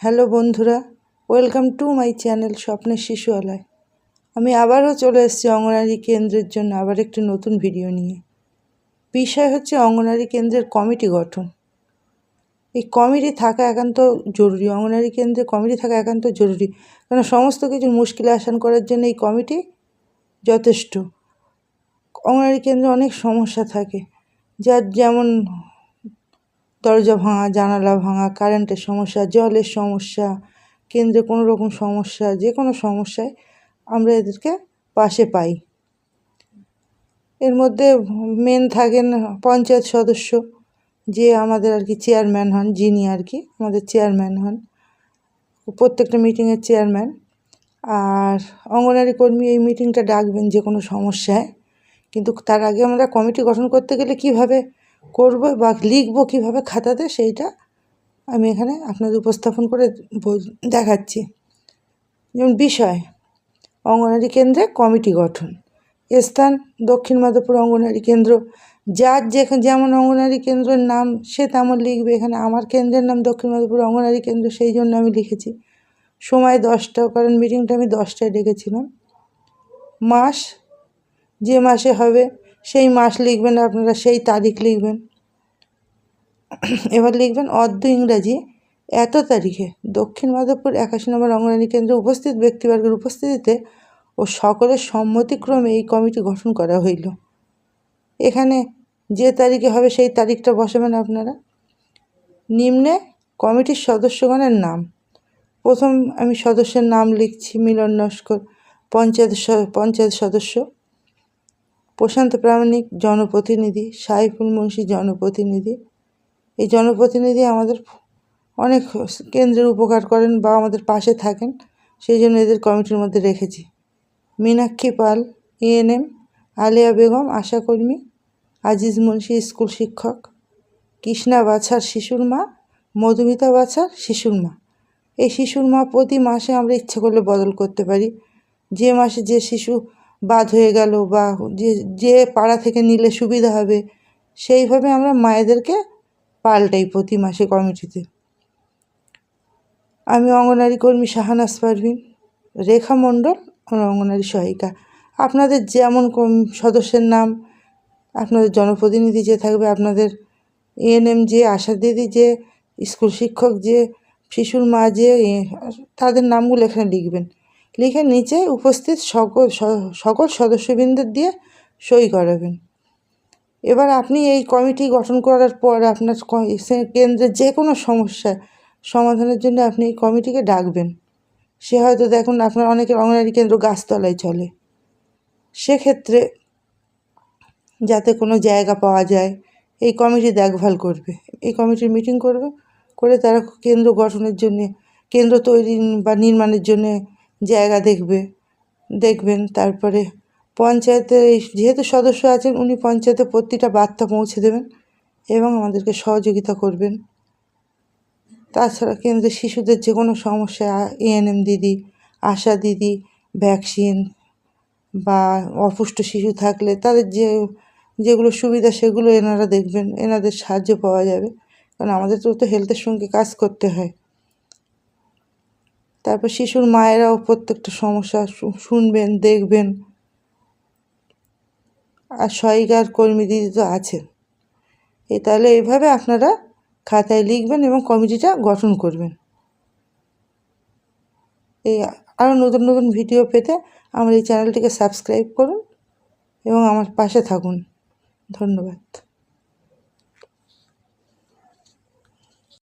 Hello বন্ধুরা, welcome to my channel স্বপ্নের শিশুয়ালয় আমি আবারও চলে এসেছি অঙ্গনারী কেন্দ্রের জন্য আবার একটি নতুন ভিডিও নিয়ে। বিষয় হচ্ছে অঙ্গনারী কেন্দ্রের কমিটি গঠন। এই কমিটি থাকা একান্ত জরুরি, অঙ্গনারী কেন্দ্রে কমিটি থাকা একান্ত জরুরি। কারণ সমস্ত কিছুর মুশকিল আসান করার জন্য এই কমিটি যথেষ্ট। অঙ্গনারী কেন্দ্রে অনেক সমস্যা থাকে, যার যেমন দরজা ভাঙা, জানালা ভাঙা, কারেন্টের সমস্যা, জলের সমস্যা, কেন্দ্রে কোনো রকম সমস্যা, যে কোনো সমস্যায় আমরা এদেরকে পাশে পাই। এর মধ্যে মেন থাকেন পঞ্চায়েত সদস্য, যে আমাদের আর কি চেয়ারম্যান হন, যিনি আর কি আমাদের চেয়ারম্যান হন। প্রত্যেকটা মিটিংয়ের চেয়ারম্যান আর অঙ্গনারী কর্মী এই মিটিংটা ডাকবেন যে কোনো সমস্যায়। কিন্তু তার আগে আমরা কমিটি গঠন করতে গেলে কীভাবে করব বা লিখব কীভাবে খাতাতে সেইটা আমি এখানে আপনাদের উপস্থাপন করে দেখাচ্ছি। যেমন বিষয় অঙ্গনারী কেন্দ্রে কমিটি গঠন। স্থান, দক্ষিণ মাধবপুর অঙ্গনারী কেন্দ্র। যার যেখানে যেমন অঙ্গনারী কেন্দ্রের নাম, সে তেমন লিখবে। এখানে আমার কেন্দ্রের নাম দক্ষিণ মাধবপুর অঙ্গনারী কেন্দ্র, সেই জন্য আমি লিখেছি। সময় দশটা, কারণ মিটিংটা আমি দশটায় ডেকেছিলাম। মাস, যে মাসে হবে সেই মাস লিখবেন আপনারা, সেই তারিখ লিখবেন। এবার লিখবেন অর্ধ ইংরাজি, এত তারিখে দক্ষিণ মাধবপুর একাশি নম্বর অঙ্গনারী কেন্দ্রে উপস্থিত ব্যক্তিবর্গের উপস্থিতিতে ও সকলের সম্মতিক্রমে এই কমিটি গঠন করা হইল। এখানে যে তারিখে হবে সেই তারিখটা বসাবেন আপনারা। নিম্নে কমিটির সদস্যগণের নাম। প্রথম আমি সদস্যের নাম লিখছি, মিলন নস্কর, পঞ্চায়েত পঞ্চায়েত সদস্য। প্রশান্ত প্রামাণিক জনপ্রতিনিধি, সাইফুল মুন্সি জনপ্রতিনিধি। এই জনপ্রতিনিধি আমাদের অনেক কেন্দ্রের উপকার করেন বা আমাদের পাশে থাকেন, সেই জন্য এদের কমিটির মধ্যে রেখেছি। মীনাক্ষী পাল এএনএম আলিয়া বেগম, আশাকর্মী, আজিজ মুন্সি স্কুল শিক্ষক, কৃষ্ণা বাছার শিশুর মা, মধুমিতা বাছার শিশুর মা। এই শিশুর মা প্রতি মাসে আমরা ইচ্ছে করলে বদল করতে পারি। যে মাসে যে শিশু বাদ হয়ে গেল বা যে যে পাড়া থেকে নিলে সুবিধা হবে, সেইভাবে আমরা মায়েদেরকে পাল্টাই প্রতি মাসে কমিটিতে আমি অঙ্গনারী কর্মী শাহানাজ পারভিন, রেখা মণ্ডল, আমার অঙ্গনারী সহায়িকা। আপনাদের যেমন সদস্যের নাম, আপনাদের জনপ্রতিনিধি যে থাকবে, আপনাদের এএনএম যে, আশা দিদি যে, স্কুল শিক্ষক যে, শিশুর মা যে তাদের নামগুলো এখানে লিখবেন। লিখে নিচে উপস্থিত সকল সকল সদস্যবৃন্দের দিয়ে সই করাবেন। এবার আপনি এই কমিটি গঠন করার পর আপনার কেন্দ্রের যে কোনো সমস্যা সমাধানের জন্য আপনি এই কমিটিকে ডাকবেন। সে হয়তো দেখুন আপনার অনেকের অঙ্গনারী কেন্দ্র গাছতলায় চলে। সেক্ষেত্রে যাতে কোনো জায়গা পাওয়া যায়, এই কমিটি দেখভাল করবে। এই কমিটির মিটিং করবে, করে তারা কেন্দ্র গঠনের জন্যে, কেন্দ্র তৈরি বা নির্মাণের জন্যে জায়গা দেখবে। দেখবেন, তারপরে পঞ্চায়েতের এই যেহেতু সদস্য আছেন, উনি পঞ্চায়েতে প্রতিটা বার্তা পৌঁছে দেবেন এবং আমাদেরকে সহযোগিতা করবেন। তাছাড়া কেন্দ্রের শিশুদের যে কোনো সমস্যা এএনএম দিদি, আশা দিদি, ভ্যাকসিন বা অপুষ্ট শিশু থাকলে তাদের যে, যেগুলো সুবিধা সেগুলো এনারা দেখবেন। এনাদের সাহায্য পাওয়া যাবে। কারণ আমাদের তো তো হেলথের সঙ্গে কাজ করতে হয়। তারপর শিশুর মায়েরাও প্রত্যেকটা সমস্যা শুনবেন, দেখবেন। আর সহায়িকার কর্মী দিদি তো আছেন। এ তাহলে এইভাবে আপনারা খাতায় লিখবেন এবং কমিটিটা গঠন করবেন। এই আরও নতুন নতুন ভিডিও পেতে আমার এই চ্যানেলটিকে সাবস্ক্রাইব করুন এবং আমার পাশে থাকুন। ধন্যবাদ।